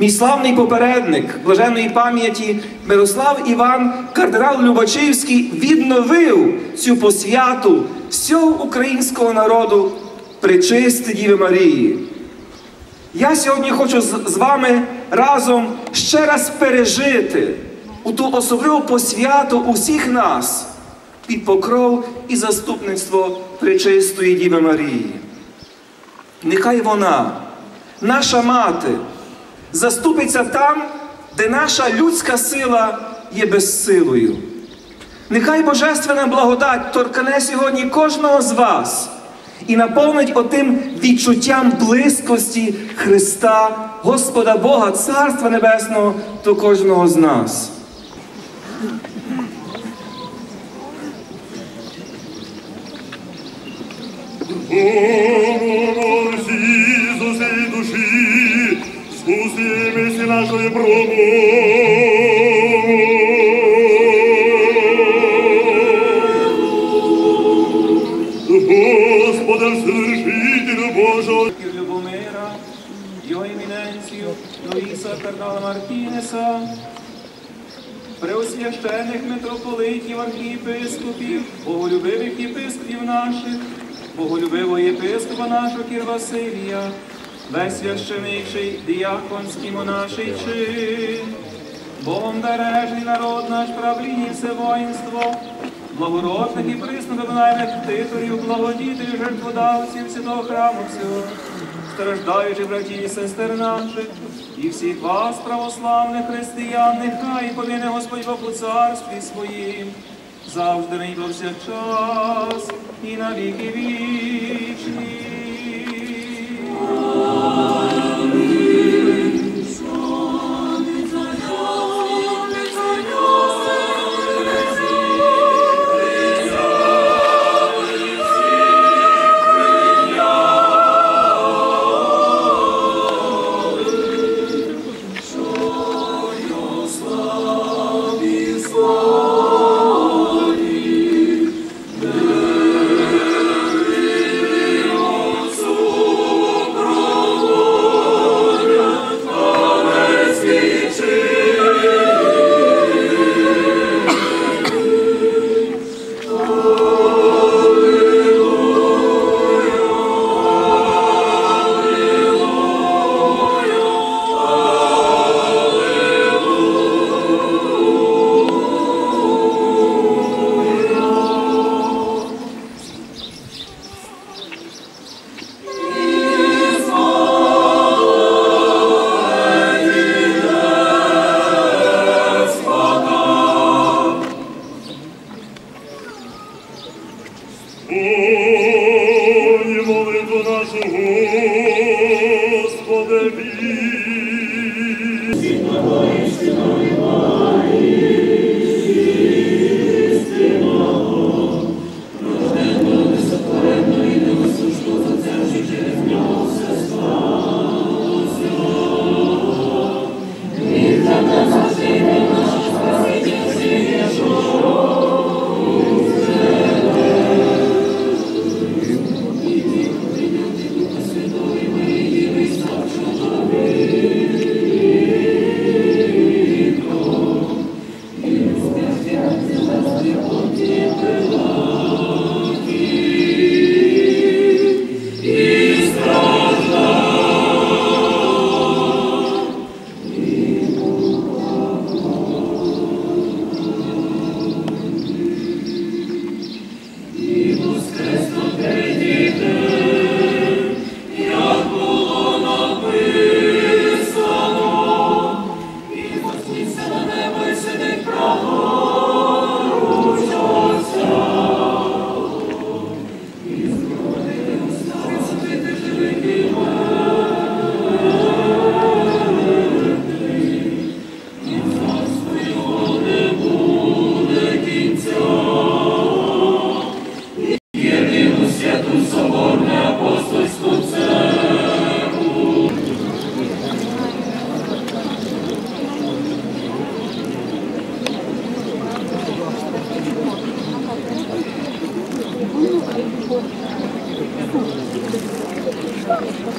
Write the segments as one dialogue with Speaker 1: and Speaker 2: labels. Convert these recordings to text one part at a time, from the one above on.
Speaker 1: Мій славний попередник блаженної пам'яті Мирослав Іван, кардинал Любачівський, відновив цю посвяту всього українського народу причисти Діви Марії. Я сьогодні хочу з, вами разом ще раз пережити у ту особливу посвяту усіх нас під покров і заступництво причистої Діви Марії. Нехай вона, наша мати, заступиться там, де наша людська сила є безсилою. Нехай Божественна благодать торкне сьогодні кожного з вас і наповнить отим відчуттям близькості Христа, Господа Бога, Царства Небесного до кожного з нас.
Speaker 2: Нашої промову. Господа Вседержителю Божого,
Speaker 1: Любомира, його еміненцію Луїса кардинала Мартінеса, преосвящених митрополитів, архієпископів, боголюбивих єпископів наших, боголюбивого єпископа нашого Кір Василія, весь священичий діяконський монаший чин, Богом бережний народ наш, правління все воїнство, благородних і приснодобнайних титулів, благодітелів, жертводавців святого храму всього, страждаючих братів і сестер наших, і всіх вас, православних християн, нехай поміне Господь Бог у царстві своїм, завжди нині повсякчас і на віки вічні.
Speaker 2: Господи,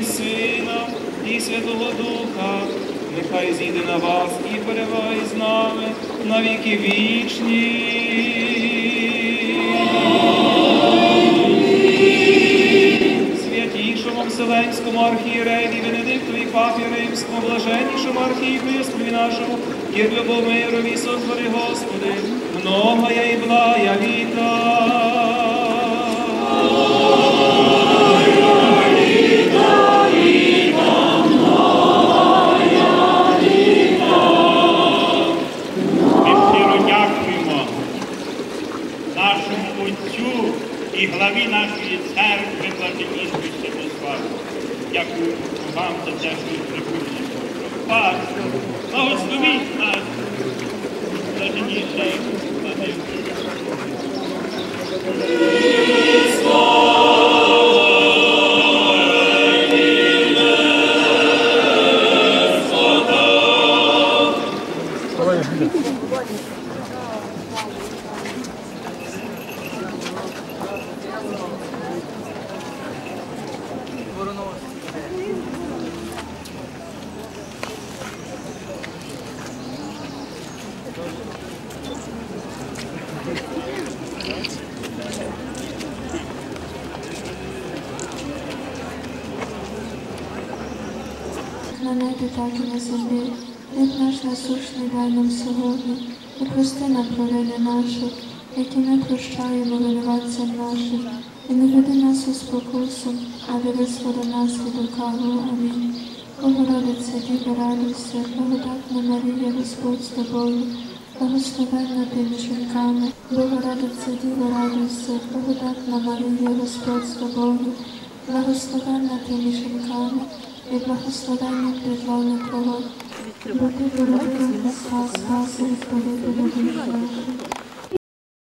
Speaker 1: і Сина, і Святого Духа, нехай зійде на вас і перебуває з нами на віки вічні. Святішому Вселенському архієреї Венедиктові Папі Римському, блаженнішому архієпископі нашому, і Любомирові созвори Господи, многая і блая літа.
Speaker 3: І главі нашої церкви Блаженнішої Святослави. Дякую вам за те, що прибули. Пастор, благословіть нас, блаженніший Владико.
Speaker 4: На небі, так і на землі. Хліб наш насущний дай нам сьогодні, і прости нам провини наші, які ми прощаємо винуватцям нашим, і не веди нас у спокусу, але визволи нас від лукавого. Амінь. Богородиця, Діва, радуйся, благодатна Марія, Господь з тобою, благословенна ти між жінками, Богородиця, Діва, радуйся, благодатна Марія, Господь з тобою, благословенна ти між жінками, і благословенний призваний Твого. Бо ти породила Христа, спаси